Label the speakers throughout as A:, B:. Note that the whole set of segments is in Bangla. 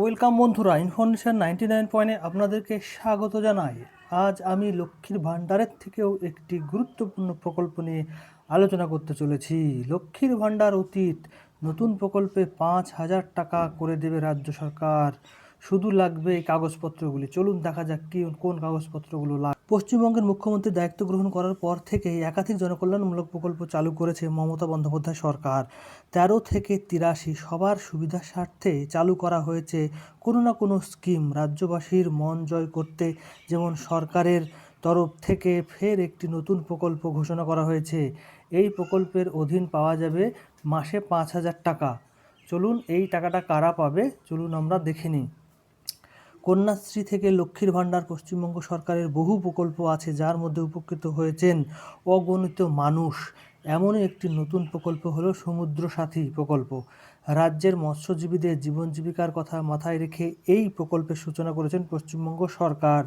A: ওয়েলকাম বন্ধুরা, ইনফরমেশন নাইনটি নাইন পয়েন্টে আপনাদেরকে স্বাগত জানাই। আজ আমি লক্ষ্মীর ভাণ্ডারের থেকেও একটি গুরুত্বপূর্ণ প্রকল্প নিয়ে আলোচনা করতে চলেছি। লক্ষ্মীর ভাণ্ডার অতীত নতুন প্রকল্পে পাঁচ হাজার টাকা করে দেবে রাজ্য সরকার। শুধু লাগবে এই কাগজপত্রগুলি। চলুন দেখা যাক কি, কোন কাগজপত্রগুলো লাগবে পশ্চিমবঙ্গের মুখ্যমন্ত্রী দায়িত্ব গ্রহণ করার পর থেকেই একাধিক জনকল্যাণমূলক প্রকল্প চালু করেছে মমতা বন্দ্যোপাধ্যায় সরকার। তেরো থেকে তিরাশি সবার সুবিধার স্বার্থে চালু করা হয়েছে কোনো না কোনো স্কিম। রাজ্যবাসীর মন জয় করতে যেমন সরকারের তরফ থেকে ফের একটি নতুন প্রকল্প ঘোষণা করা হয়েছে। এই প্রকল্পের অধীন পাওয়া যাবে মাসে পাঁচ হাজার টাকা। চলুন এই টাকাটা কারা পাবে? চলুন আমরা দেখে নিই। কন্যাশ্রী থেকে লক্ষ্মীর ভাণ্ডার পশ্চিমবঙ্গ সরকারের বহু প্রকল্প আছে যার মধ্যে উপকৃত হয়েছেন অগণিত মানুষ। এমনই একটি নতুন প্রকল্প হলো সমুদ্র সাথী প্রকল্প। রাজ্যের মৎস্যজীবীদের জীবন জীবিকার কথা মাথায় রেখে এই প্রকল্পের সূচনা করেছেন পশ্চিমবঙ্গ সরকার।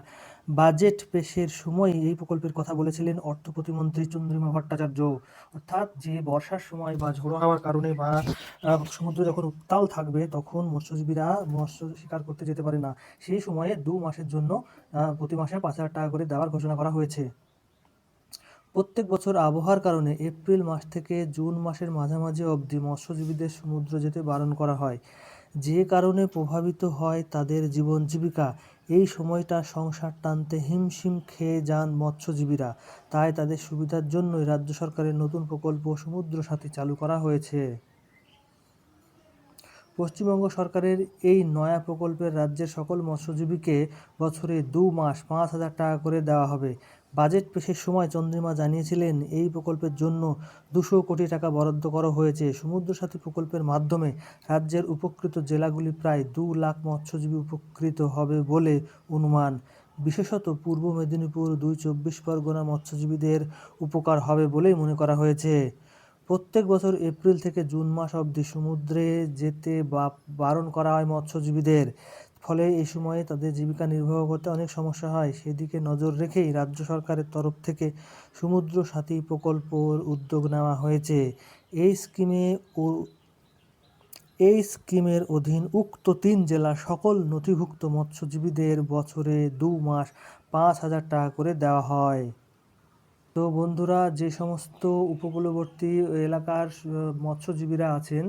A: বাজেট পেশের সময় এই প্রকল্পের কথা বলেছিলেন অর্থ প্রতিমন্ত্রী চন্দ্রিমা ভট্টাচার্য। অর্থাৎ যে বর্ষার সময় বা ঝোড়ো হওয়ার কারণে বা সমুদ্র যখন উত্তাল থাকবে, তখন মৎস্যজীবীরা মৎস্য শিকার করতে যেতে পারে না। সেই সময়ে দু মাসের জন্য প্রতি মাসে পাঁচ হাজার টাকা করে দেওয়ার ঘোষণা করা হয়েছে। প্রত্যেক বছর আবহাওয়ার কারণে এপ্রিল মাস থেকে জুন মাসের মাঝামাঝি অবধি মৎস্যজীবীদের সমুদ্র যেতে বারণ করা হয়। যে কারণে প্রভাবিত হয় তাদের জীবন জীবিকা। এই সময়টা সংসার টানতে হিমশিম খেয়ে যান মৎস্যজীবীরা। তাই তাদের সুবিধার জন্যই রাজ্য সরকারের নতুন প্রকল্প সমুদ্র সাথী চালু করা হয়েছে। পশ্চিমবঙ্গ সরকারের এই নয়া প্রকল্পের রাজ্যের সকল মৎস্যজীবীকে বছরে দু মাস পাঁচ হাজার টাকা করে দেওয়া হবে। বাজেট পেশের সময় চন্দ্রিমা জানিয়েছিলেন, এই প্রকল্পের জন্য দুশো কোটি টাকা বরাদ্দ করা হয়েছে। সমুদ্র সাথী প্রকল্পের মাধ্যমে রাজ্যের উপকৃত জেলাগুলি প্রায় দু লাখ মৎস্যজীবী উপকৃত হবে বলে অনুমান। বিশেষত পূর্ব মেদিনীপুর দুই চব্বিশ পরগনা মৎস্যজীবীদের উপকার হবে বলেই মনে করা হয়েছে। প্রত্যেক বছর এপ্রিল থেকে জুন মাস অবধি সমুদ্রে যেতে বা বারণ করা হয় মৎস্যজীবীদের। ফলে এই সময়ে তাদের জীবিকা নির্বাহ করতে অনেক সমস্যা হয়। সেদিকে নজর রেখেই রাজ্য সরকারের তরফ থেকে সমুদ্র সাথী প্রকল্পর উদ্যোগ নেওয়া হয়েছে। এই স্কিমে ও এই স্কিমের অধীন উক্ত তিন জেলার সকল নথিভুক্ত মৎস্যজীবীদের বছরে দু মাস পাঁচ হাজার টাকা করে দেওয়া হয়। তো বন্ধুরা, যে সমস্ত উপকূলবর্তী এলাকার মৎস্যজীবীরা আছেন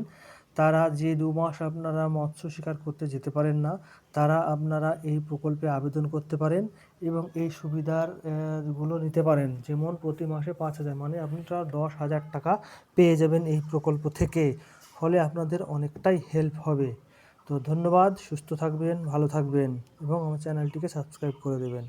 A: তারা যে দু মাস আপনারা মৎস্য শিকার করতে যেতে পারেন না, তারা আপনারা এই প্রকল্পে আবেদন করতে পারেন এবং এই সুবিধারগুলো নিতে পারেন। যেমন প্রতি মাসে পাঁচ হাজার মানে আপনারা দশ হাজার টাকা পেয়ে যাবেন এই প্রকল্প থেকে। ফলে আপনাদের অনেকটাই হেল্প হবে। তো ধন্যবাদ, সুস্থ থাকবেন, ভালো থাকবেন এবং আমার চ্যানেলটিকে সাবস্ক্রাইব করে দেবেন।